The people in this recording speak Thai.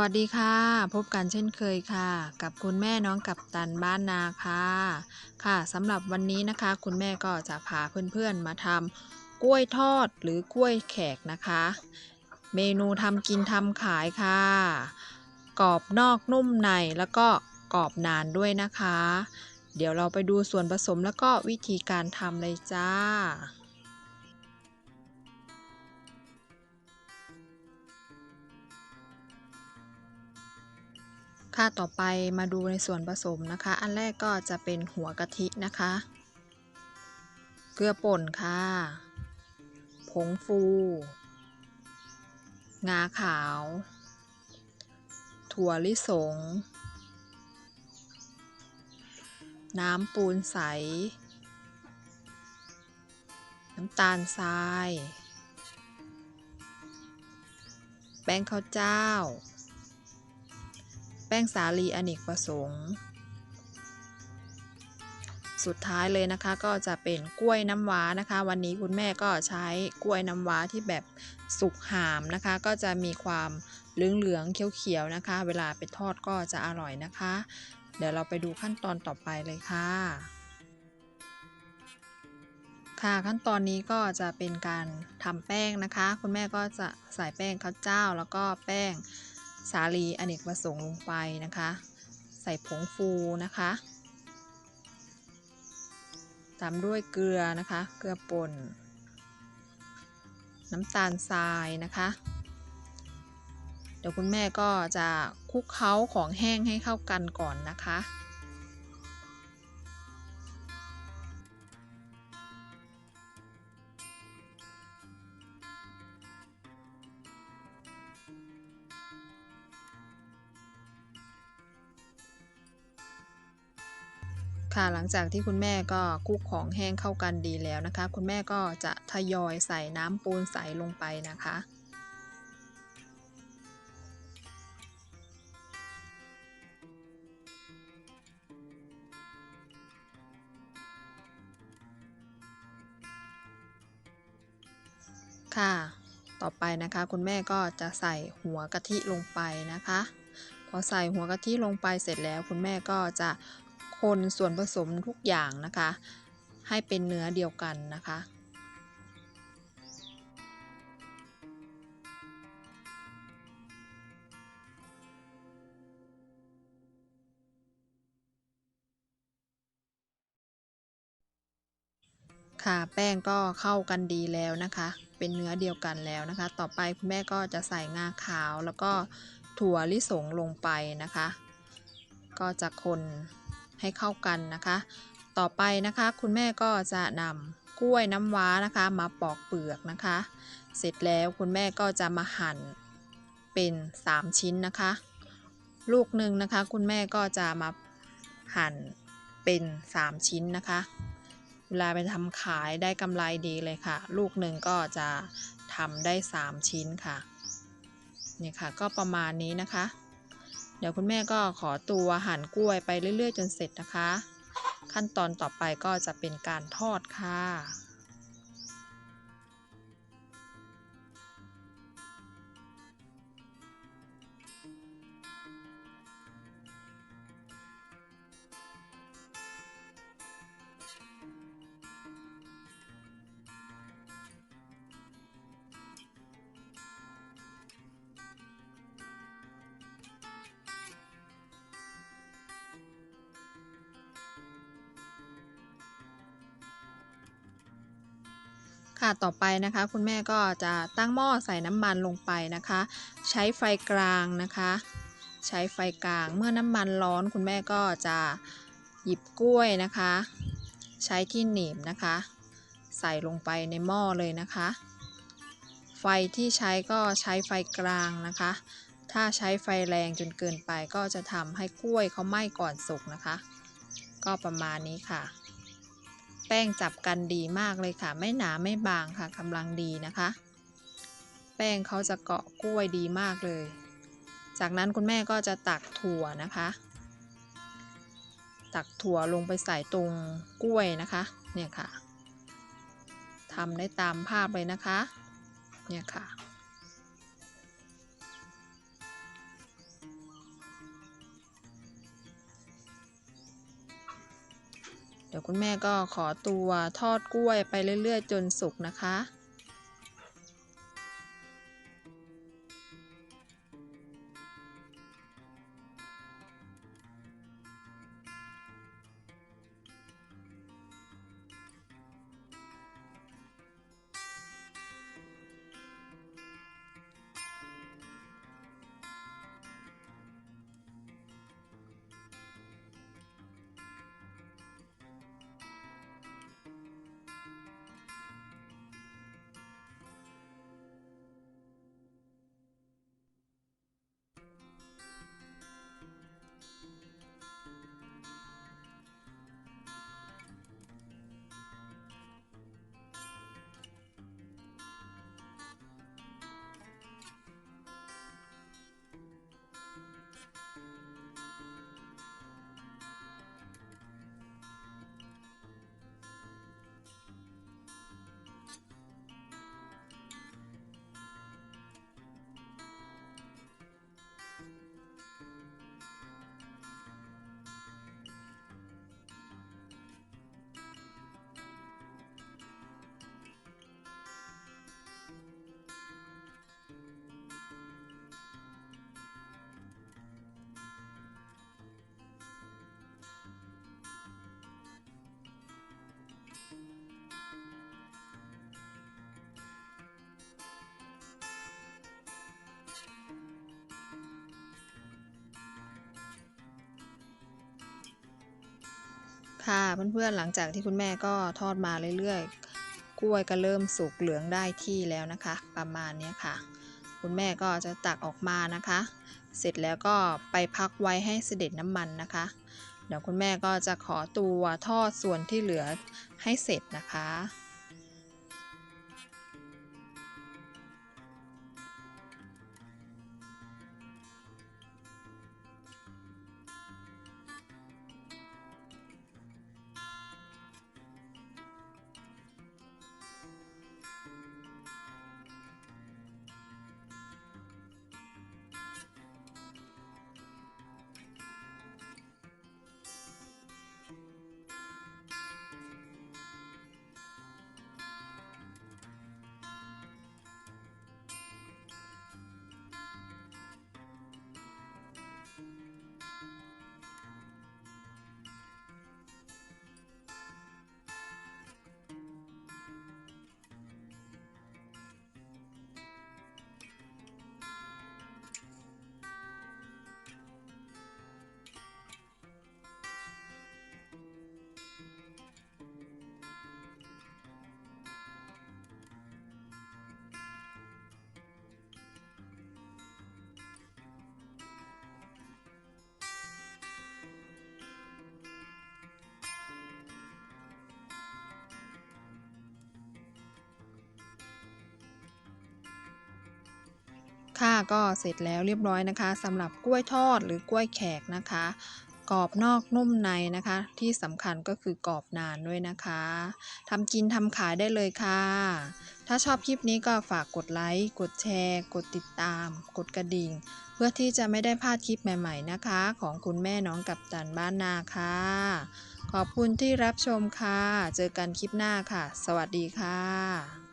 วัสดีค่ะ พบกันเช่นเคยค่ะ กับคุณแม่น้องกับตันบ้านนาค่ะ ค่ะสำหรับวันนี้นะคะ คุณแม่ก็จะพาเพื่อนๆมาทำกล้วยทอดหรือกล้วยแขกนะคะ เมนูทำกินทำขายค่ะ กรอบนอกนุ่มในแล้วก็กรอบนานด้วยนะคะ เดี๋ยวเราไปดูส่วนผสมแล้วก็วิธีการทำเลยจ้า ค่ะต่อไปมาดูในส่วนผสมนะคะ อันแรกก็จะเป็นหัวกะทินะคะ เกลือป่นค่ะ ผงฟู งาขาว ถั่วลิสง น้ำปูนใส น้ำตาลทราย แป้งข้าวเจ้า ป้งสาลีอเนกประสงค์ สุดท้ายเลยนะคะก็จะเป็นกล้วยน้ำว้านะคะ วันนี้คุณแม่ก็ใช้กล้วยน้ำว้าที่แบบสุกหามนะคะ ก็จะมีความเหลืองๆเขียวๆนะคะ เวลาไปทอดก็จะอร่อยนะคะ เดี๋ยวเราไปดูขั้นตอนต่อไปเลยค่ะค่ะขั้นตอนนี้ก็จะเป็นการทำแป้งนะคะ คุณแม่ก็จะใส่แป้งข้าวเจ้า แล้วก็แป้ง สาลีอเนกประสงค์ลงไปนะคะ ใส่ผงฟูนะคะ ตามด้วยเกลือนะคะ เกลือป่น น้ำตาลทรายนะคะ เดี๋ยวคุณแม่ก็จะคลุกเคล้าของแห้งให้เข้ากันก่อนนะคะ ค่ะหลังจากที่คุณแม่ก็คลุกของแห้งเข้ากันดีแล้วนะคะ คุณแม่ก็จะทยอยใส่น้ำปูนใสลงไปนะคะค่ะ ต่อไปนะคะคุณแม่ก็จะใส่หัวกะทิลงไปนะคะ พอใส่หัวกะทิลงไปเสร็จแล้ว คุณแม่ก็จะ คนส่วนผสมทุกอย่างนะคะ ให้เป็นเนื้อเดียวกันนะคะค่ะแป้งก็เข้ากันดีแล้วนะคะ เป็นเนื้อเดียวกันแล้วนะคะ ต่อไปคุณแม่ก็จะใส่งาขาวแล้วก็ถั่วลิสงลงไปนะคะ ก็จะคน ให้เข้ากันนะคะ ต่อไปนะคะคุณแม่ก็จะนำกล้วยน้ำว้านะคะมาปอกเปลือกนะคะ เสร็จแล้วคุณแม่ก็จะมาหั่นเป็น 3 ชิ้นนะคะ ลูกหนึ่งนะคะ คุณแม่ก็จะมาหั่นเป็น 3 ชิ้นนะคะ เวลาไปทำขายได้กำไรดีเลยค่ะ ลูกหนึ่งก็จะทำได้ 3 ชิ้นค่ะนี่ค่ะก็ประมาณนี้นะคะ เดี๋ยวคุณแม่ก็ขอตัวหั่นกล้วยไปเรื่อย ๆ จนเสร็จนะคะ ขั้นตอนต่อไปก็จะเป็นการทอดค่ะ ค่ะต่อไปนะคะ คุณแม่ก็จะตั้งหม้อใส่น้ำมันลงไปนะคะ ใช้ไฟกลางนะคะ ใช้ไฟกลางเมื่อน้ำมันร้อน คุณแม่ก็จะหยิบกล้วยนะคะ ใช้ที่หนีบนะคะ ใส่ลงไปในหม้อเลยนะคะ ไฟที่ใช้ก็ใช้ไฟกลางนะคะ ถ้าใช้ไฟแรงจนเกินไปก็จะทำให้กล้วยเขาไหม้ก่อนสุกนะคะ ก็ประมาณนี้ค่ะ แป้งจับกันดีมากเลยค่ะ ไม่หนาไม่บางค่ะกำลังดีนะคะ แป้งเขาจะเกาะกล้วยดีมากเลย จากนั้นคุณแม่ก็จะตักถั่วนะคะ ตักถั่วลงไปใส่ตรงกล้วยนะคะ เนี่ยค่ะทำได้ตามภาพเลยนะคะ เนี่ยค่ะ เดี๋ยวคุณแม่ก็ขอตัวทอดกล้วยไปเรื่อย ๆ จนสุกนะคะ ค่ะเพื่อนๆหลังจากที่คุณแม่ก็ทอดมาเรื่อยๆ กล้วยก็เริ่มสุกเหลืองได้ที่แล้วนะคะ ประมาณนี้ค่ะ คุณแม่ก็จะตักออกมานะคะ เสร็จแล้วก็ไปพักไว้ให้เสด็จน้ำมันนะคะ เดี๋ยวคุณแม่ก็จะขอตัวทอดส่วนที่เหลือให้เสร็จนะคะ ค่ะก็เสร็จแล้วเรียบร้อยนะคะสำหรับกล้วยทอดหรือกล้วยแขกนะคะ กรอบนอกนุ่มในนะคะ ที่สำคัญก็คือกรอบนานด้วยนะคะทำกินทำขายได้เลยค่ะ ถ้าชอบคลิปนี้ก็ฝากกดไลค์กดแชร์ กดติดตาม กดกระดิ่ง เพื่อที่จะไม่ได้พลาดคลิปใหม่ ๆนะคะ ของคุณแม่น้องกับตันบ้านนาค่ะ ขอบคุณที่รับชมค่ะ เจอกันคลิปหน้าค่ะ สวัสดีค่ะ